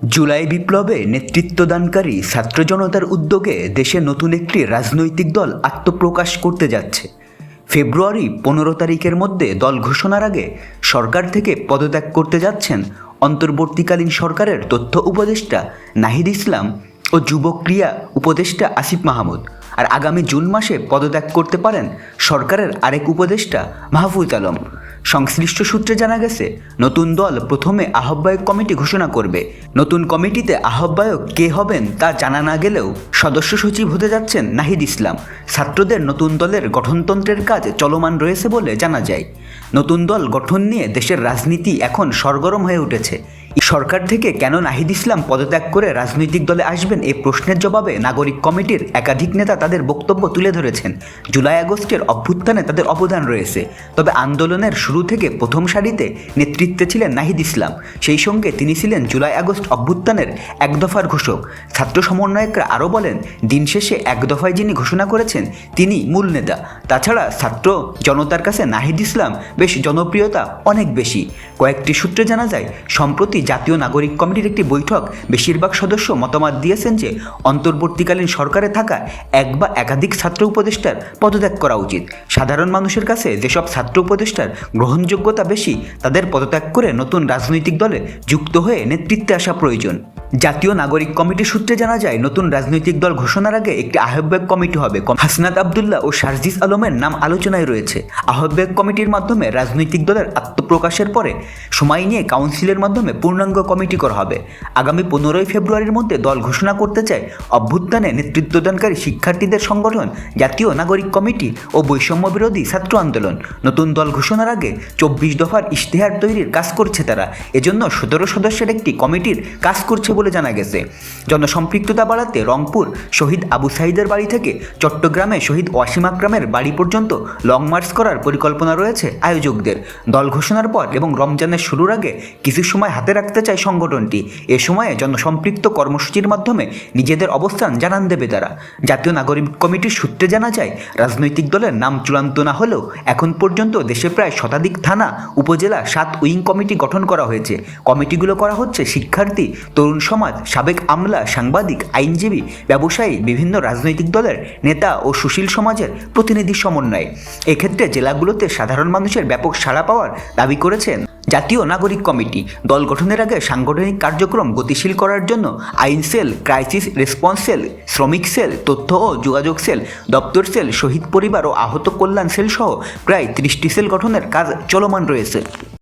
জুলাই বিপ্লবে নেতৃত্বদানকারী ছাত্র জনতার উদ্যোগে দেশে নতুন একটি রাজনৈতিক দল আত্মপ্রকাশ করতে যাচ্ছে। ফেব্রুয়ারি পনেরো তারিখের মধ্যে দল ঘোষণার আগে সরকার থেকে পদত্যাগ করতে যাচ্ছেন অন্তর্বর্তীকালীন সরকারের তথ্য উপদেষ্টা নাহিদ ইসলাম ও যুব ক্রিয়া উপদেষ্টা আসিফ মাহমুদ। আর আগামী জুন মাসে পদত্যাগ করতে পারেন সরকারের আরেক উপদেষ্টা মাহফুজ আলম। সংশ্লিষ্ট সূত্রে জানা গেছে, নতুন দল প্রথমে আহ্বায়ক কমিটি ঘোষণা করবে। নতুন কমিটিতে আহ্বায়ক কে হবেন তা জানা না গেলেও সদস্য সচিব হতে যাচ্ছেন নাহিদ ইসলাম। ছাত্রদের নতুন দলের গঠনতন্ত্রের কাজ চলমান রয়েছে বলে জানা যায়। নতুন দল গঠন নিয়ে দেশের রাজনীতি এখন সরগরম হয়ে উঠেছে। সরকার থেকে কেন নাহিদ ইসলাম পদত্যাগ করে রাজনৈতিক দলে আসবেন এই প্রশ্নের জবাবে নাগরিক কমিটির একাধিক নেতা তাদের বক্তব্য তুলে ধরেছেন। জুলাই আগস্টের অভ্যুত্থানে তাদের অবদান রয়েছে। তবে আন্দোলনের শুরু থেকে প্রথম সারিতে নেতৃত্বে ছিলেন নাহিদ ইসলাম। সেই সঙ্গে তিনি ছিলেন জুলাই আগস্ট অভ্যুত্থানের এক দফার ঘোষক। ছাত্র সমন্বয়করা আরও বলেন, দিন শেষে এক দফায় যিনি ঘোষণা করেছেন তিনি মূল নেতা। তাছাড়া ছাত্র জনতার কাছে নাহিদ ইসলাম বেশ জনপ্রিয়তা অনেক বেশি। কয়েকটি সূত্রে জানা যায়, সম্প্রতি জাতীয় নাগরিক কমিটির একটি বৈঠক বেশিরভাগ সদস্য মতামত দিয়েছেন যে অন্তর্বর্তীকালীন সরকারে থাকা এক বা একাধিক ছাত্র উপদেষ্টার পদত্যাগ করা উচিত। সাধারণ মানুষের কাছে যেসব ছাত্র উপদেষ্টার গ্রহণযোগ্যতা বেশি, তাদের পদত্যাগ করে নতুন রাজনৈতিক দলে যুক্ত হয়ে নেতৃত্বে আসা প্রয়োজন। জাতীয় নাগরিক কমিটির সূত্রে জানা যায়, নতুন রাজনৈতিক দল ঘোষণার আগে একটি আহ্বায়ক কমিটি হবে। হাসনাত আবদুল্লাহ ও শারজিস আলমের নাম আলোচনায় রয়েছে। আহ্বায়ক কমিটির মাধ্যমে রাজনৈতিক দলের আত্মপ্রকাশের পরে সময় নিয়ে কাউন্সিলের মাধ্যমে পূর্ণাঙ্গ কমিটি করা হবে। আগামী পনেরোই ফেব্রুয়ারির মধ্যে দল ঘোষণা করতে চায় অভ্যুত্থানে নেতৃত্বদানকারী শিক্ষার্থীদের সংগঠন, জাতীয় নাগরিক কমিটি ও বৈষম্য বিরোধী ছাত্র আন্দোলন। নতুন দল ঘোষণার আগে চব্বিশ দফার ইশতেহার তৈরির কাজ করছে তারা। এজন্য সতেরো সদস্যের একটি কমিটির কাজ করছে বলে জানা গেছে। জনসম্পৃক্ততা বাড়াতে রংপুর শহীদ আবু সাইদের বাড়ি থেকে চট্টগ্রামে শহীদ ওয়াসিম আকরামের বাড়ি পর্যন্ত লং মার্চ করার পরিকল্পনা রয়েছে আয়োজকদের। দল ঘোষণার পর এবং রমজানের শুরুর আগে কিছু সময় হাতে রাখতে চায় সংগঠনটি। এ সময়ে জনসম্পৃক্ত কর্মসূচির মাধ্যমে নিজেদের অবস্থান জানান দেবে তারা। জাতীয় নাগরিক কমিটির সূত্রে জানা যায়, রাজনৈতিক দলের নাম চূড়ান্ত না হলেও এখন পর্যন্ত দেশে প্রায় শতাধিক থানা, উপজেলা, সাত উইং কমিটি গঠন করা হয়েছে। কমিটিগুলো করা হচ্ছে শিক্ষার্থী, তরুণ সমাজ, সাবেক আমলা, সাংবাদিক, আইনজীবী, ব্যবসায়ী, বিভিন্ন রাজনৈতিক দলের নেতা ও সুশীল সমাজের প্রতিনিধি সমন্বয়ে। এক্ষেত্রে জেলাগুলোতে সাধারণ মানুষের ব্যাপক সাড়া পাওয়ার দাবি করেছেন জাতীয় নাগরিক কমিটি। দল গঠনের আগে সাংগঠনিক কার্যক্রম গতিশীল করার জন্য আইন সেল, ক্রাইসিস রেসপন্স সেল, শ্রমিক সেল, তথ্য ও যোগাযোগ সেল, দপ্তর সেল, শহীদ পরিবার ও আহত কল্যাণ সেল সহ প্রায় ত্রিশটি সেল গঠনের কাজ চলমান রয়েছে।